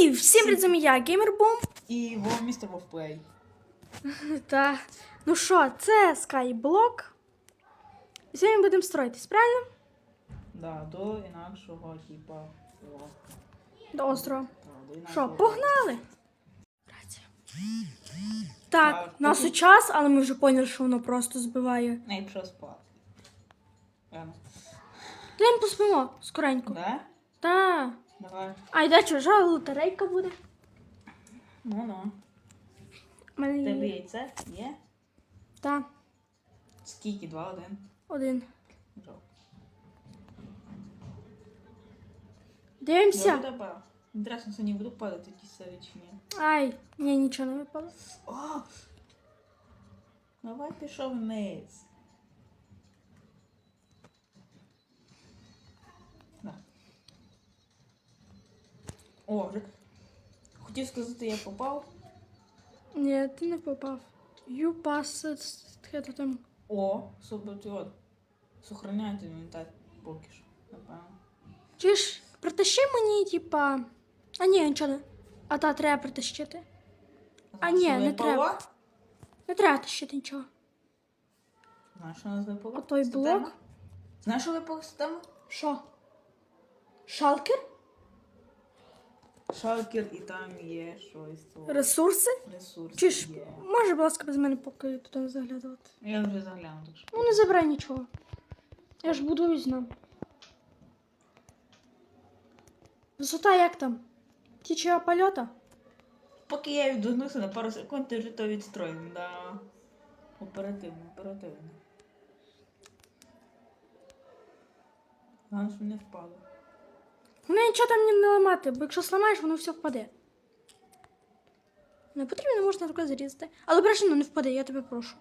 І всім разом я, Геймербум. І во містер Вовплей. Та ну що, це Skyblock. І сьогодні будемо строїтись, правильно? Да, до інакшого, типа. До острова. до Що, інакшого. погнали? Так, Так, нас у час, але ми вже поняли, що воно просто збиває. Не, пішов спати. Рано. Йдемо поспимо скоренько. Да? Та. Давай. А йде чужа лотерейка буде. Ну ну. У мене Тебе є. яйце є? Та, Скільки? Два, один. один. Жалко. Я Дивимося. буду па- Інтересно, сьогодні буду падати ті серії чи ні. Ай, ні, нічого не випало. О! Давай пішов вниз. О, вже. Хотів сказати, я попав. Ні, ти не попав. You passed таке там. О, суботіот. Сохраняйте інвентар поки що, напевно. Чи ж притащи мені, типа. А ні, нічого не. А та треба притащити. А, ні, не треба. Не треба тащити нічого. Знаєш, що у нас випало? Отой Система? блок. Знаєш, що випало система? Що? Шалкер? Шалкер і там є щось. то Ресурси? Ресурси Чи ж, є. може, будь ласка, без мене поки туди заглядувати. Я вже заглянув, так що. Ну, не забирай нічого. Я ж буду візьму. Висота як там? Тіча польота? Поки я відогнувся на пару секунд, ти вже то відстроїв. Да. Оперативно, оперативно. Щоб не впало. Воно нічого там не ламати, бо якщо сламаєш, воно все впаде. Не потрібно, можна таке зарізати. Але обережно не впаде, я тебе прошу.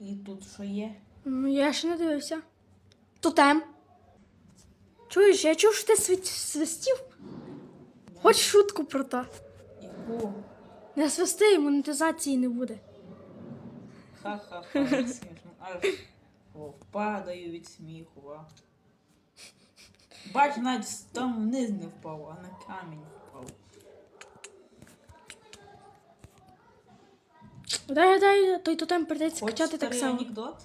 І тут що є? Ну, я ще не дивився. Тотем. Чуєш, я чув, що ти світ... свистів? Хоч шутку про то. Яку? Не свисти, монетизації не буде. Ха-ха-ха, як смішно. Аж о, падаю від сміху. А. Бач, навіть там вниз не впав, а на камінь впав. Дай, дай, той тотем прийдеться Хочеш качати так старий само. анекдот?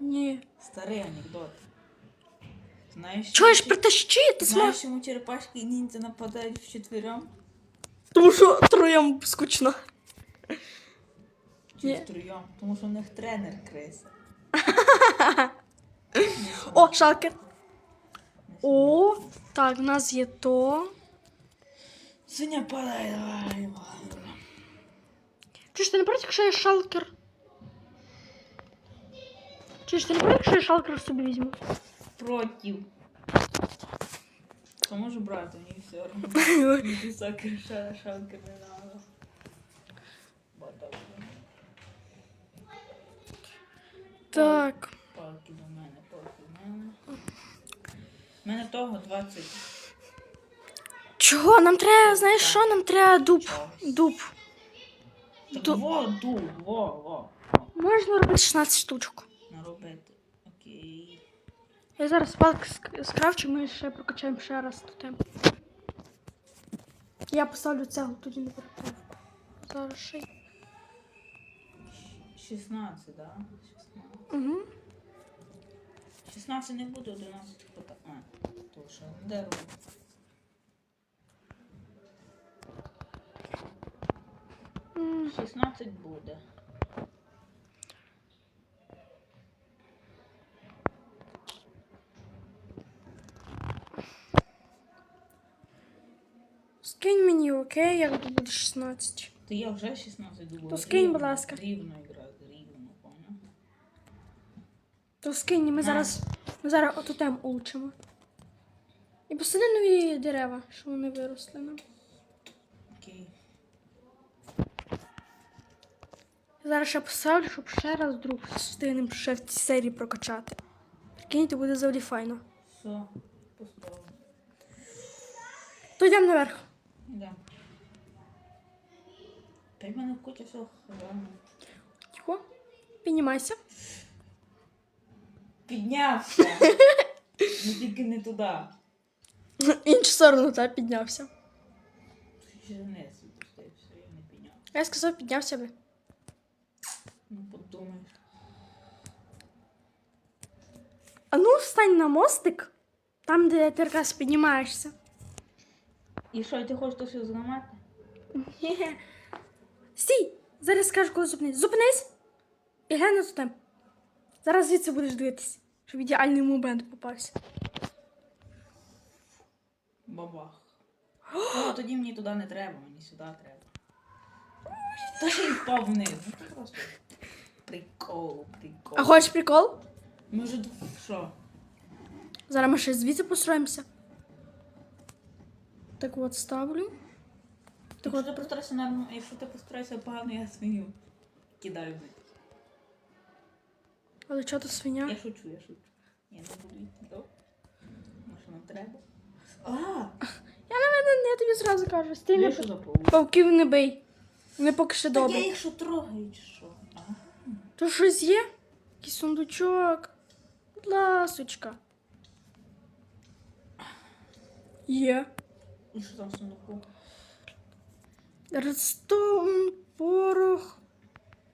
Ні. Старий анекдот. Знаєш, Чуєш, які- притащи, ти Знаєш, зможеш. чому черепашки і ніндзя нападають вчетвером? Тому що троєм скучно. Чи Ні. втроєм? Тому що у них тренер криса. О, шалкер. О, так, в нас є то. Свиня падає, давай. давай. Чуєш, ти не проти, якщо я шалкер? Чуєш, ти не проти, якщо я шалкер собі візьму? Против. То можу брати, мені все одно. Мені високий ша- шалкер не надо. Так. Палки до мене, палки до мене. У мене того 20 Чого? Нам треба, знаєш що? Нам треба дуб. Дуб. Так Ду- во, ду, во, во. Можна робити 16 штучок. Наробити. Окей. Я зараз палки ск- скрафчу, ми ще прокачаємо ще раз тотем. Я поставлю цегу, тоді не переправку. Зараз ще. й- 16, да? 16. Угу. 16 не буде, 11 хвата. А, то що, дерево. М, 16 буде. Скинь мені, окей, як буде 16. Ти я вже 16 думала. То скинь, будь ласка. Рівно поняв? То скинь, ми зараз, ми зараз ототем улучшимо. І посади нові дерева, що вони виросли нам. Окей. Зараз ще поставлю, щоб ще раз друг встигнемо ще в цій серії прокачати. Прикиньте, буде завжди файно. Все, поставив. То йдемо наверх. Йдемо. Та й в мене куча всього храна. Тихо. Піднімайся. Піднявся. Ну тільки не туди. Іншу сторону, так, піднявся. Ще вниз відпустився, я не підняв. Я сказав, піднявся би. Ну подумаєш. А ну, встань на мостик, там, де ти якраз піднімаєшся. І що, ти хочеш то все зламати? Ні. Стій! Зараз скажу, коли зупинись. Зупинись! І глянь на тотем. Зараз звідси будеш дивитися, щоб ідеальний момент попався. Бабах. Ну, тоді мені туди не треба, мені сюди треба. Та ще й впав вниз. Ну просто. Прикол, прикол. А хочеш прикол? Може, що? Зараз ми ще звідси построїмося. Так от ставлю. Так Якщо от, ти постараєшся нормально, якщо ти постараєшся погано, я свиню кидаю вниз. Але чого тут свиня? Я шучу, я шучу. Я не буду йти до. Може нам треба? А! Я не мене, я тобі зразу кажу, стій не що за паук? павків не бий. Не поки що Так я добре. їх що трогаю, чи що? А? То щось є? Якийсь сундучок. Будь ласочка. Є. І що там в сундуку? Редстоун, порох,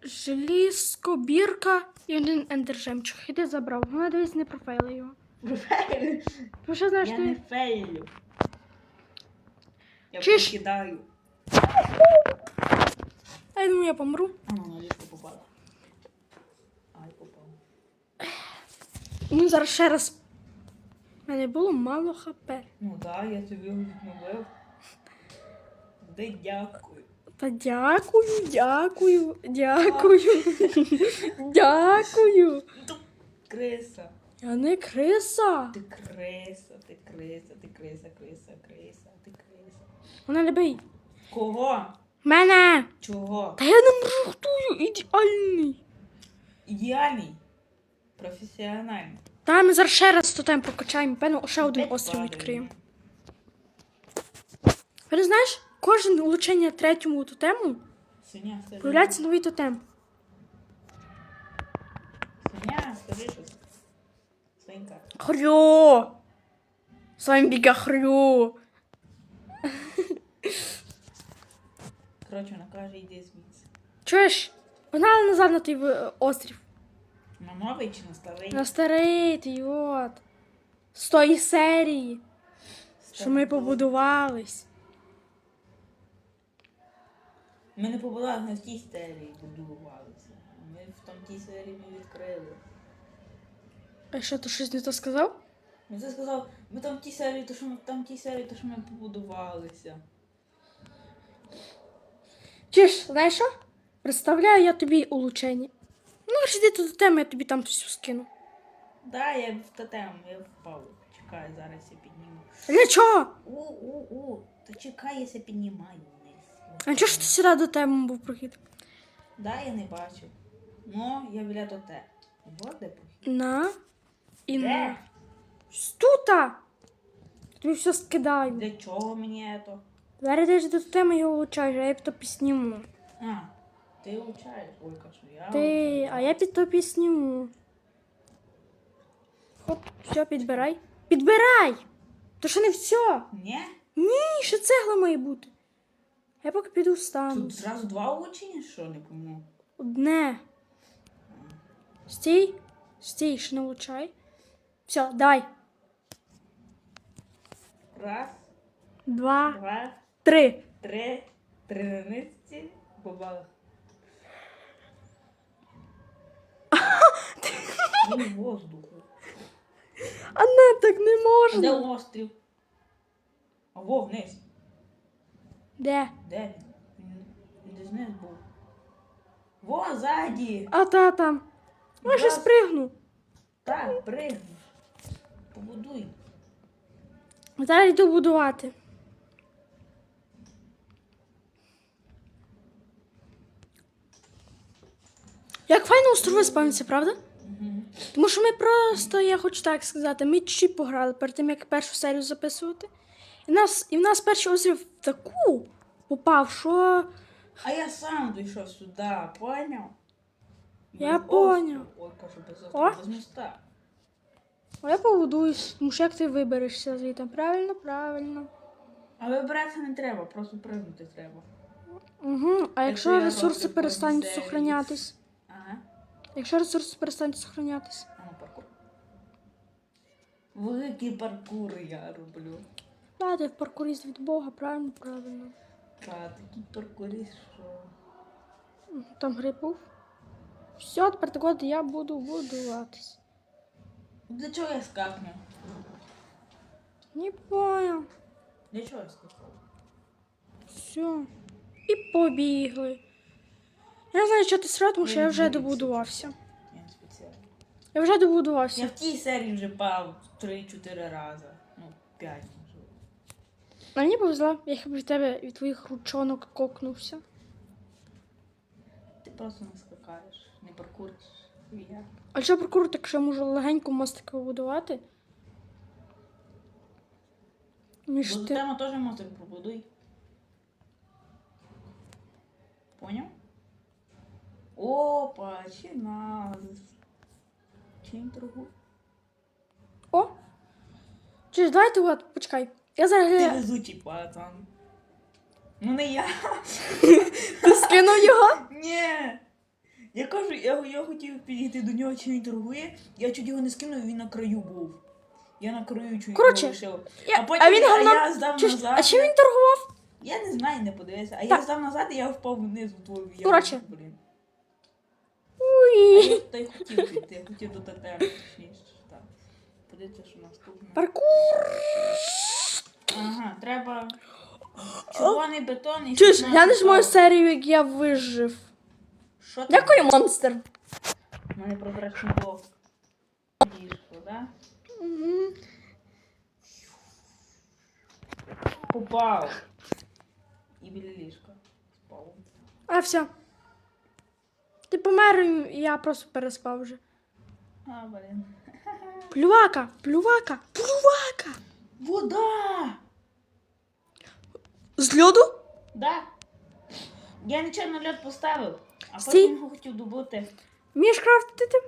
желізко, бірка і один ендержемчик. Іди забрав. Вона дивись не профайли його. Ви що знаєш, Я ти... не фейлю. Я Чиш? покидаю. А я думаю, я помру. А ну, на ліжко попала. Ай, попала. Ну, зараз ще раз. У мене було мало хп. Ну так, я тобі відновив. Де дякую. Та дякую, дякую, дякую. Дякую. Криса. Я не криса. Ти криса, ти криса, ти криса, криса, криса, ти криса. Вона не бий. Кого? Мене! Чого? Та я не мрухтую, ідеальний. Ідеальний. Професіональний. Та ми зараз ще раз тотем прокачаємо. Певно, ще один острів відкриємо. Ви не знаєш, кожен улучшення третьому тотему Свиня, скажи. новий тотем. Свиня, скажи щось. Свинька. Хрю! З вами біга хрю. Коротше, вона каже, йди звідси. Чуєш? Погнали назад на той е, острів. На новий чи на старий? На старий твій от. З тої серії, що ми побудувались. Ми не побудували, ми в тій серії будувалися. Ми в там тій серії ми відкрили. А що, ти щось не то сказав? Ну ти сказав, ми там в тій серії, то що ми там в тій серії, то що ми побудувалися. Чуєш, знаєш що? Представляю я тобі улучшення. Ну, аж іди до теми, я тобі там все скину. Да, я в тотем, я впав. Чекай, зараз я підніму. Для чого? У-у-у, та чекай, я ся піднімаю. А чого ж ти сюди до теми був прохід? Да, я не бачив. Ну, я біля тоте. Вот де похід. На і Де? на. Тута! Тобі все скидаю. Для чого мені це? Зараз ти ж до теми його влучаєш, а я то пісніму. А, ти учаєш, ой, кажу, я Ти, а я під то пісню. Хоп, все, підбирай. Підбирай! То ще не все. Ні? Ні, ще цегла має бути. Я поки піду встану. Тут зразу два учення, що не пойму. Одне. Стій. Стій, ще не влучай. Все, дай. Раз, Два, два, три. три, три на нитці, бабах. Він воздуху. А не так не А де острів? А во, вниз. Де? Де він? Він, десь вниз був. Во, ззаді. А та там. Може Раз. спригну. Так, пригнеш. Побудуй. Зараз йду будувати. Як файно острови спавняться, правда? Тому що ми просто, я хочу так сказати, ми чуть пограли перед тим, як першу серію записувати. І в нас, і в нас перший острів в таку попав, що. А я сам дійшов сюди, поняв? Я Без поняв. острова. Ой, кажу, без О. без моста. А я побудуюсь, тому що як ти виберешся звідти? Правильно, правильно. А вибиратися не треба, просто пригнути треба. Угу. А якщо я ресурси роблю перестануть серію. сохранятись? Ага. Якщо ресурси перестануть сохранятись? А ну паркур. Великий паркур я роблю. Да, ти в паркуріст від Бога, правильно, правильно. Та такий паркуріст, що. Там гриб був. Все, тепер так от я буду будуватись. Для чого я скакну? Не понял. Для чого я скакав? Все. І побігли. Я не знаю, що ти срав, тому що я вже добудувався. Я не спеціально. Я вже Я в тій серії вже пав 3-4 рази. Ну, 5 можливо. А мені повезло, я хіба від тебе від твоїх ручонок кокнувся. Ти просто не скакаєш, не паркуриш. Я. А що паркур, так що я можу легенько мостик побудувати? Між ти... тема теж мостик побудуй. Поняв? Опа, чи нас. Чим торгу? О! Чи ж давайте от, почекай. Я зараз Ти везучий пацан. Ну не я. Ти скинув його? Ні. Я кажу, я, я хотів підійти до нього, чи він торгує. Я чуть його не скинув, він на краю був. Я на краю чуть Коротше, його лишив. Я... А потім а він я- говно... я здав Чи ж- назад. А чим він торгував? Я не знаю, не подивився. А я Так. здав назад і я впав вниз у твою яму. Коротше. Блін. А я та й хотів піти, я хотів до ТТР, точніше. Так. Подивіться, що наступне. Паркур. Ага, треба червоний бетон і ж 16 глянеш мою серію, як я вижив. Що там? Дякую, монстр. У мене прозрачний блок. Ліжко, да? Мгм. Попав. І біля ліжка. Спав. А, все. Ти помер, і я просто переспав вже. А, блін. Плювака, плювака, плювака. Вода! З льоду? Да. Я нічого на льод поставив, а Стій. потім його хотів добути. Вмієш крафтити?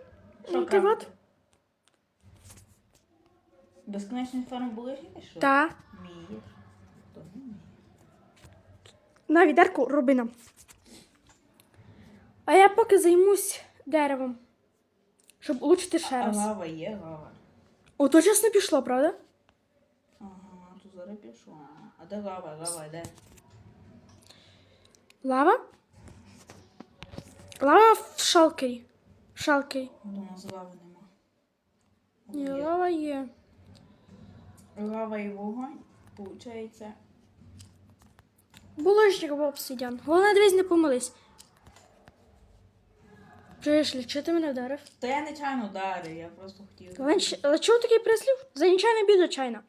Що Ну, ти крафтити? от. Безконечний фарм були що? Та. Вмієш. Хто не вміє? На відерку роби нам. А я поки займусь деревом. Щоб улучшити ще А раз. лава є, лава. О, то чесно пішло, правда? Ага, тут зараз пішло. А де лава? Лава де? Лава? Лава в шалкері. В шалкері. У нас лави нема. Ні, Є. лава є. Лава і вогонь, получається. Булочник або обсидіан. Головне, дивись, не помились. Чуєш, ли, чи ти мене вдарив? Та я нечайно ударив, я просто хотів. Але, чого такий прислів? За нічайно біду чайна.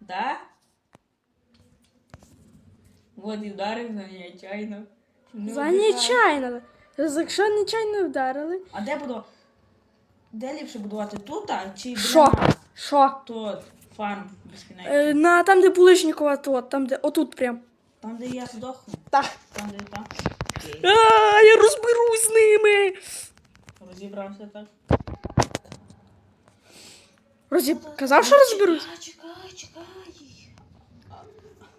Да? Вот і вдарив за нечайно. Не За обіцяю. нечайно. Якщо нечайно вдарили. А де буду? Де ліпше будувати? Тут, а чи біля Що? нас? Що? Тут фарм безкінечний. Е, на там, де булочникова, то, там, де отут прям. Там, де я здохну. Так. Там, де там. Окей. А, я розберусь з ними. Розібрався так. Розіб... Казав, що розберусь. Чекай, чекай, чекай.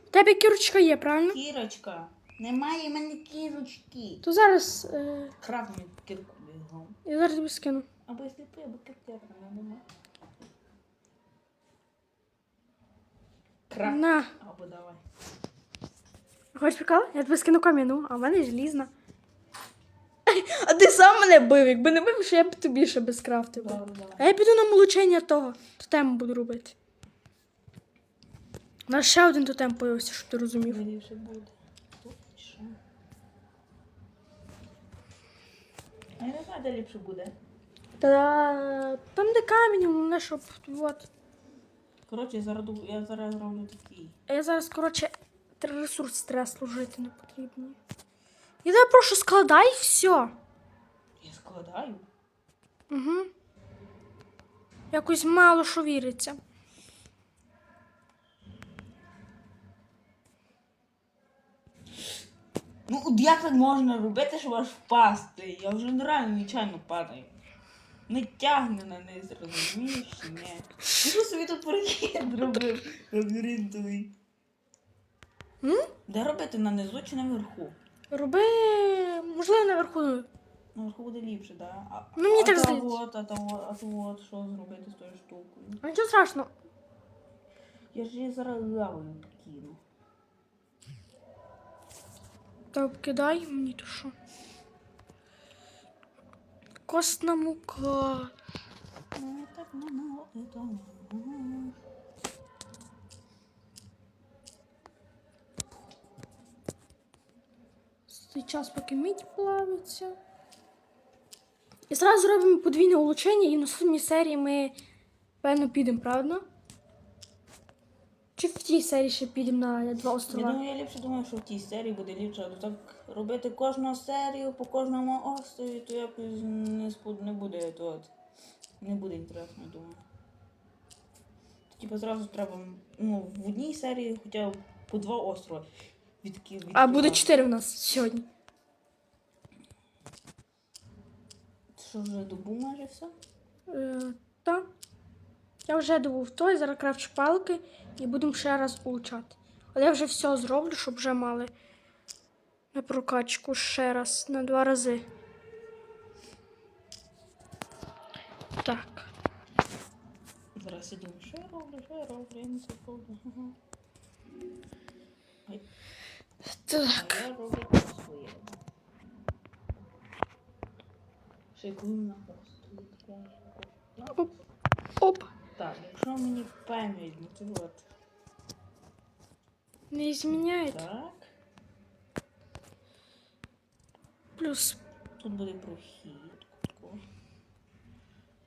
У тебе кірочка є, правильно? Кірочка. Немає в мене кірочки. То зараз. Е... Крав кірку бігом. Я зараз тобі скину. Або я сліпий, або кірка нема. Крав. На. Або давай. Хочеш прикол? Я тобі скину кам'яну, а в мене желізна. А ти сам мене бив, якби не бив, що я б тобі ще без скрафтив. би. Добре, давай. А я піду на молочення того. Тотем буду робити. У нас ще один тотем появився, щоб ти розумів. Буде. Тут чи що? А я не знаю, де ліпше буде. Та там, де камінь, головне, щоб от. Коротше, я зараз, ду- я зараз роблю такий. А я зараз, коротше, три ресурси треба служити не потрібні. Я тебе прошу, складай і все. Я складаю. Угу. Якось мало що віриться. Ну, от як так можна робити, щоб аж впасти? Я вже нереально нечайно падаю. Не тягне на низ, розумієш чи ні? Ти що собі тут прохід зробив лабіринтовий? М? Де робити на низу чи наверху? Роби, можливо, наверху. Наверху буде ліпше, так? Да? А, Ну, мені а так та здається. От, а то от, а то от, що зробити з тою штукою? А нічого страшного. Я ж її зараз лавою кину. Та кидай мені то що. Костна мука. Ну, так, ну, ну, от це, ну. Цей час, поки мідь плавиться. І зразу зробимо подвійне улучшення, і в наступній серії ми, певно, підемо, правда? Тій серії ще підемо на два Я острова? думаю, я ліпше думаю, що в тій серії буде ліпше, а то так робити кожну серію по кожному острові, то якось не, спод... не буде то от. Не буде інтересно, я думаю. То, типу, зразу треба ну, в одній серії хоча б по два острова відки... А буде відкривати. чотири в нас сьогодні. Що вже добу майже все? Е. Я вже добув той, зараз кравчу палки і будемо ще раз улучшати. Але я вже все зроблю, щоб вже мали на прокачку ще раз, на два рази. Так. Зараз що я роблю, я роблю, я не. Ай, Так. Я роблю по своєму. Ще коли на. Ну, Оп. Оп. Так, якщо мені пам'ять, ну то от. Не зміняє. Так. Плюс. Тут буде прохід. Тако.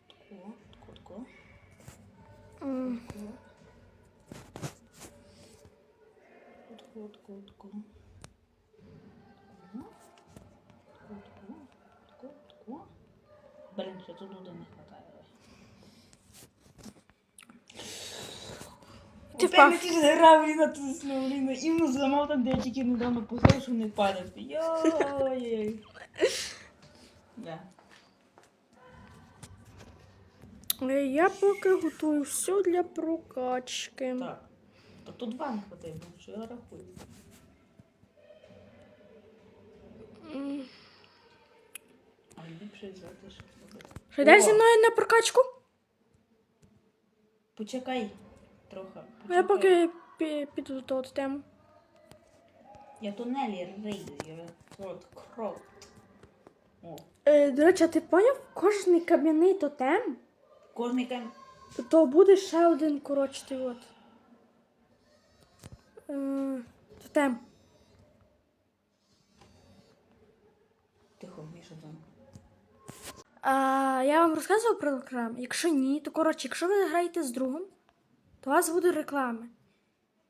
Тако, тако, тако. м, тако. Тако, тако, тако. Тако. Ти впав. я тільки грав, Ліна, знову, Ліна. Іменно зламав там, де я тільки недавно поставив, щоб не падати. Йой. Да. Е, Я поки готую все для прокачки. Так. Та тут два не що я рахую. А ліпше взяти, щоб зробити. Що йдеш зі мною на прокачку? Почекай трохи. А Я поки пі- піду до того тему. Я тунелі рейду, я от кров. О, Е, до речі, а ти поняв? Кожний кам'яний тотем, кожний кам... то буде ще один коротше ти от. Е, тотем. Тихо, Міша там. А, я вам розказував про рекламу? Якщо ні, то коротше, якщо ви граєте з другом, то у вас будуть реклами.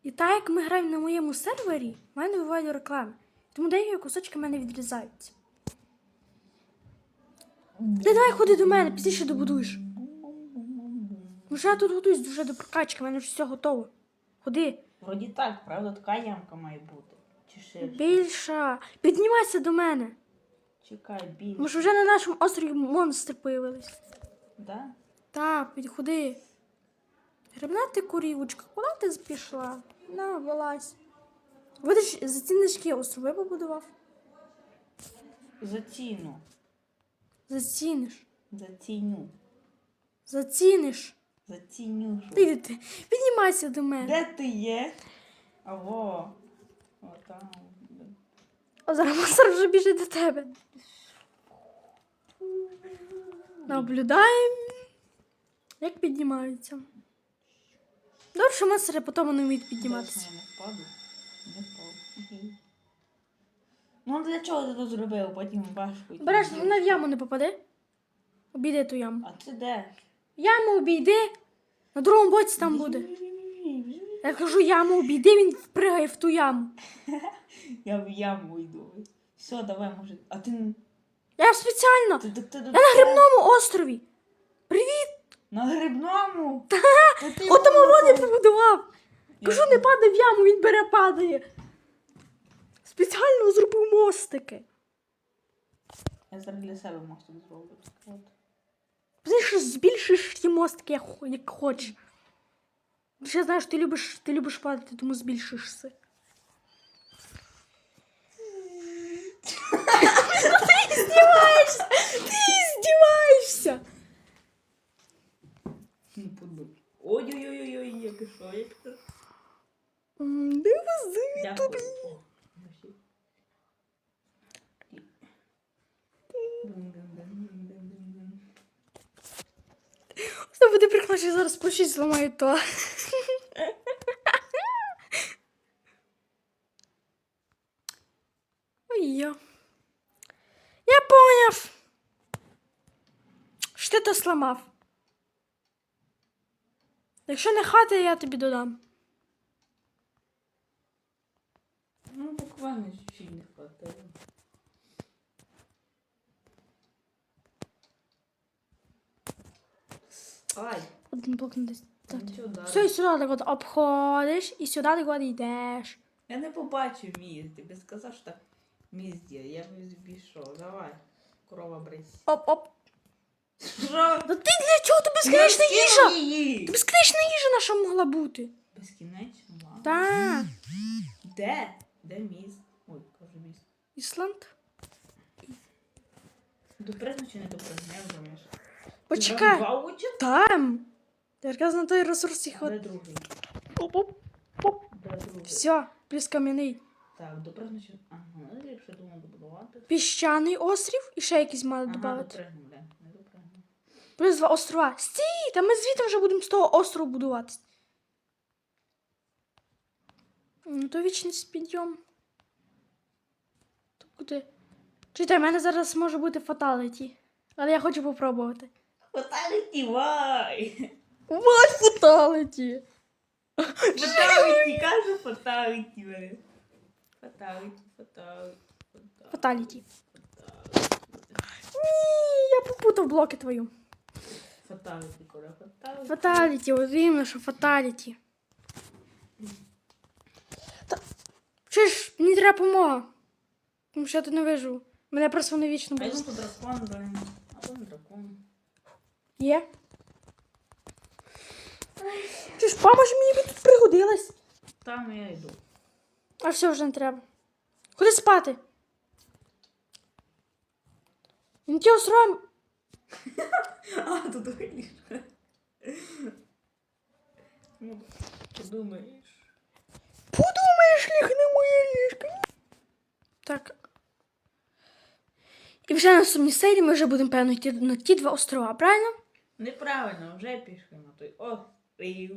І так як ми граємо на моєму сервері, в мене бувають реклами. Тому деякі кусочки в мене відрізаються. Ти давай ходи до мене, пізніше добудуєш. Ну що я тут готуюсь вже до прокачки, в мене вже все готово. Ходи. Вроді так, правда, така ямка має бути. Чи ширше? Більша. Піднімайся до мене. Чекай, більше. Що вже на нашому острові монстри появились. Да? Так, підходи. Грибна ти курівочка, куди ти пішла? На, вилазь. Видиш, за ці низькі острови побудував. Заціну. Заціниш. Заціню. Заціниш. Заціню. Ти, ти. Піднімайся до мене. Де ти є? Аво. О, там. Зараз монстр вже біжить до тебе. Наблюдаємо, як піднімаються. Що монстри потім не вміють підніматися. Я не впаду. Не впав. Ну для чого ти тут зробив? Потім важко. Береш, вона в яму не попаде. Обійди ту яму. А ти де? Яму обійди. На другому боці там буде. Я кажу, яму обійди, він впригає в ту яму. Я в яму йду. Все, давай, може. А ти. Я спеціально. ти, ти, ти, Я на грибному острові. Привіт! На грибному? От там побудував. Кажу, не падай в яму, він бере падає. Спеціально зробив мостики. Я зараз для себе мостик зроблю. От. Знаєш, збільшиш ті мостики, як, хо- як хочеш. Знаю, що ти любиш, ти любиш падати, тому збільшиш все. ти здіваєшся! Ти здіваєшся! Ну, Ой-ой-ой-ой, я пішов, я пішов. Дивись, тобі. Це буде прикольно, що зараз площадь зламаю то. Ой, я. Я поняв. Що ти то сломав. Якщо не хата, я тобі додам. Ну, буквально чуть-чуть не хватає. Ай, Один блок не та. Все, і сюди так от обходиш, і сюди так от йдеш. Я не побачив міст. Ти би сказав, що так міст є. Я б збійшов. Давай. Корова брись. Оп-оп. Що? Да ти для чого? Ти безконечна їжа! її! Ти безконечна їжа наша могла бути. Безкінечно, ладно. Так. Де? Де міст? Ой, кажу міст. Ісланд. Допригну чи не допригну? Я між. Почекай. Два? Там. Ти якраз на той ресурс їх Де от. другий? Оп. Де другий? Все, плюс кам'яний. Так, допригну чи... Ага, ну якщо думав добудувати. Піщаний острів і ще якийсь мали Ага, додати. допригну, де? Не допригну. Плюс два острова. Стій, та ми звідти вже будемо з того острову будуватись. Ну, то вічний підйом. То куди? Читай, в мене зараз може бути фаталіті. Але я хочу попробувати. Фаталіті, вай! Вай фаталіті! Фаталіті, кажу фаталіті. Фаталіті, фаталіті, фаталіті. Фаталіті. Ні, я попутав блоки твою. Фаталіті, коля, фаталіті. Фаталіті, от іменно, що фаталіті. Та... Чи ж мені треба допомога? Тому що я тут не виживу. Мене просто не вічно А я тут дракон, блин. А то не дракон. Є. Ти ж помож мені би тут пригодилась. Там я йду. А все вже не треба. Куди спати? Він ті острова. А, тут ліжко. Ну, подумаєш. Подумаєш, ліг моє ліжко. Так. І вже на наступній серії ми вже будемо певно йти на ті два острова, правильно? Неправильно, вже пішли на той. О, рів.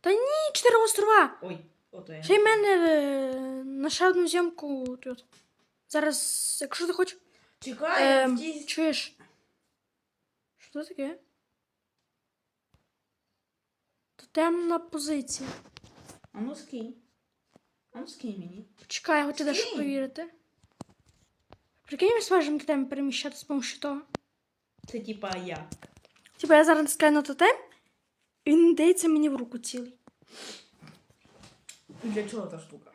Та ні, чотири острова. Ой, ото я. Ще й мене е, на ще одну зйомку тут. Зараз, якщо ти хочеш. Чекай, Ем, ті- чуєш? Що таке? То темна позиція. А ну скинь. А ну скинь мені. Почекай, я хочу дещо Скинь. Прикинь, ми зможемо тотем переміщати з помощью того. Це типа я. Типа я зараз на тотем, і він дається мені в руку цілий. Для чого та штука?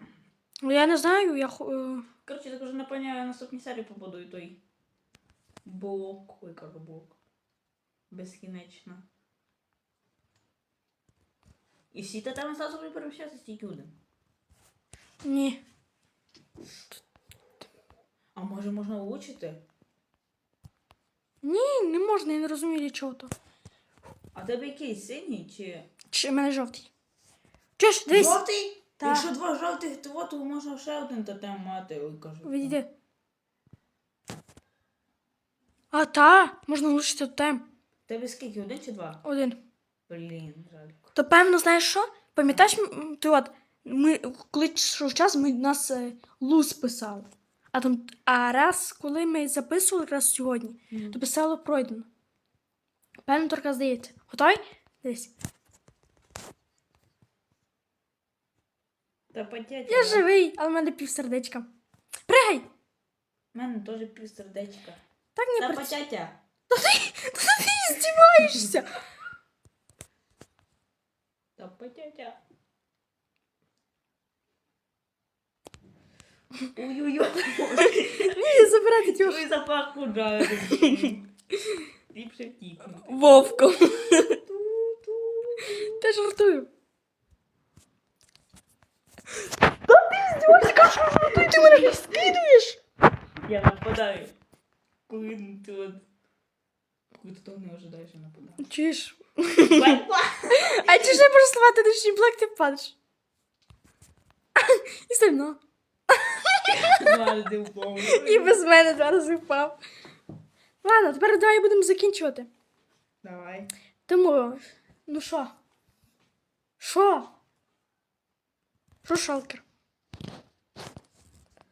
Ну я не знаю, я е, Коротше, так уже напевно я наступній серії побудую той блок. Ой, кажу блок. Безкінечно. І всі там зразу будуть переміщатися тільки один. Ні. А може можна влучити? Ні, не можна, я не розумію для чого то. А тебе який синій чи. Чи в мене жовтий. Чуєш, дивись. Жовтий? Так. Якщо два жовтих, то то можна ще один тотем мати. Ой, кажу. Відійди. А, та, можна влучити тотем. Тебе скільки? Один чи два? Один. Блін, жаль. То певно, знаєш що? Пам'ятаєш, м, ти от, ми, коли йшов час, ми нас е, луз писали. А, там, а раз, коли ми записували якраз сьогодні, то писало пройдено. Певно, тільки здається. Готовий? Дивись. Та потять. Я живий, але в мене півсердечка. Пригай! У мене теж пів сердечка. Так не Та працює. потятя. Та ти здіваєшся! Та потятя. Ой-ой-ой. Ні, забирайте ті Ой, запах куди. Ліпше втікнути. Вовком. Та жартую. Та ти здівайся, кажу, жартую, ти мене не скидуєш. Я нападаю. Коли ти от... Коли ти того не ожидаєш, я нападаю. Чуєш? Бай, А чи ж я можу слати дощі блок, ти падаєш? І сильно. Ладно, ти впав. І без мене зараз впав. Ладно, тепер давай будемо закінчувати. Давай. Тому, ну що? Що? Що, шалкер?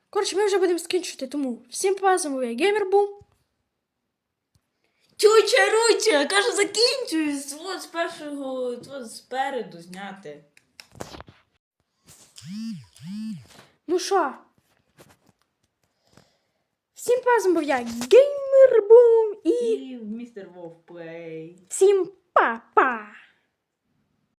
Коротше, ми вже будемо скінчувати, тому всім показуємо я геймербум. Чуча, руча, кажу, закінчуюсь. От з першого, от спереду зняти. Ну що? Всім пазом був я геймербум і І містер Вовк плей. всім